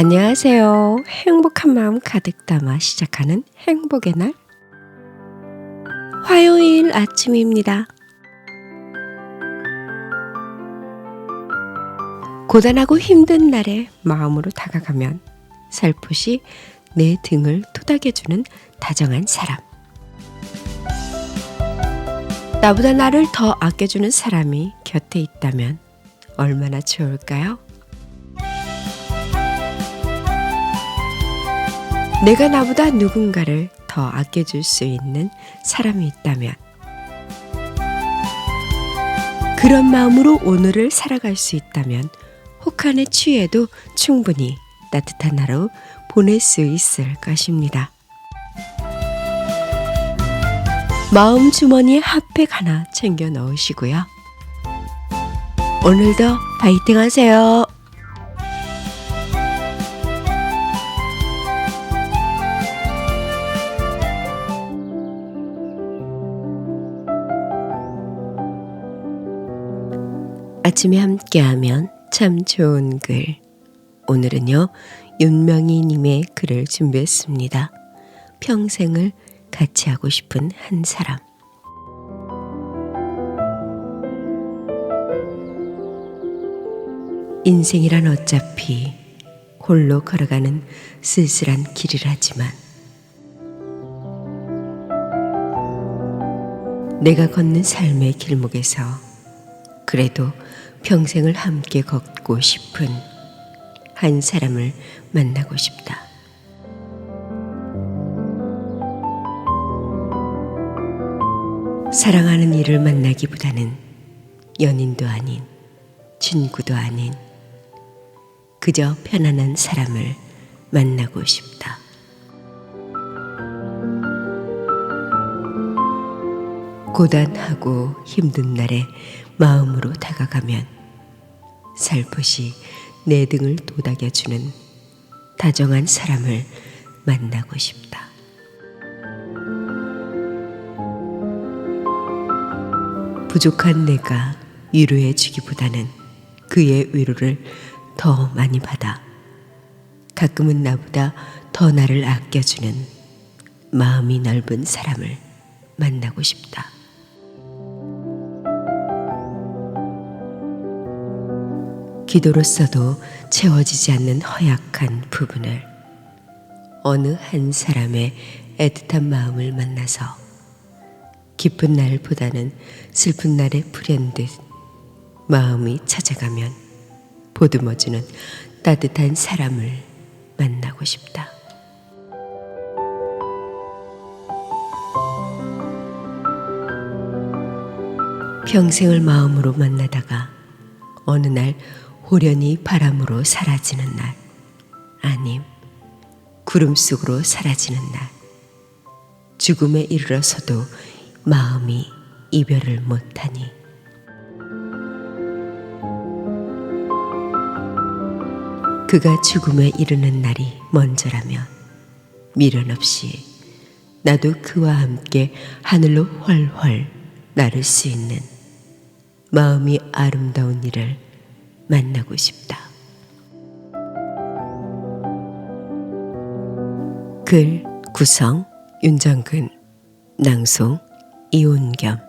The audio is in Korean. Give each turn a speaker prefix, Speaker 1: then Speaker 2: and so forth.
Speaker 1: 안녕하세요. 행복한 마음 가득 담아 시작하는 행복의 날. 화요일 아침입니다. 고단하고 힘든 날에 마음으로 다가가면 살포시 내 등을 토닥여주는 다정한 사람. 나보다 나를 더 아껴주는 사람이 곁에 있다면 얼마나 좋을까요? 내가 나보다 누군가를 더 아껴줄 수 있는 사람이 있다면 그런 마음으로 오늘을 살아갈 수 있다면 혹한에 취해도 충분히 따뜻한 하루 보낼 수 있을 것입니다. 마음 주머니에 핫팩 하나 챙겨 넣으시고요. 오늘도 파이팅 하세요. 아침에 함께하면 참 좋은 글. 오늘은요, 윤명희 님의 글을 준비했습니다. 평생을 같이 하고 싶은 한 사람. 인생이란 어차피 홀로 걸어가는 쓸쓸한 길이라지만 내가 걷는 삶의 길목에서 그래도 평생을 함께 걷고 싶은 한 사람을 만나고 싶다. 사랑하는 이를 만나기보다는 연인도 아닌 친구도 아닌 그저 편안한 사람을 만나고 싶다. 고단하고 힘든 날에 마음으로 다가가면 살포시 내 등을 도닥여주는 다정한 사람을 만나고 싶다. 부족한 내가 위로해 주기보다는 그의 위로를 더 많이 받아 가끔은 나보다 더 나를 아껴주는 마음이 넓은 사람을 만나고 싶다. 기도로서도 채워지지 않는 허약한 부분을 어느 한 사람의 애틋한 마음을 만나서 기쁜 날보다는 슬픈 날에 불현듯 마음이 찾아가면 보듬어주는 따뜻한 사람을 만나고 싶다. 평생을 마음으로 만나다가 어느 날 호련히 바람으로 사라지는 날, 아님 구름 속으로 사라지는 날, 죽음에 이르러서도 마음이 이별을 못하니. 그가 죽음에 이르는 날이 먼저라면 미련 없이 나도 그와 함께 하늘로 훨훨 나를 수 있는 마음이 아름다운 이를 만나고 싶다. 글 구성 윤정근 낭송 이온겸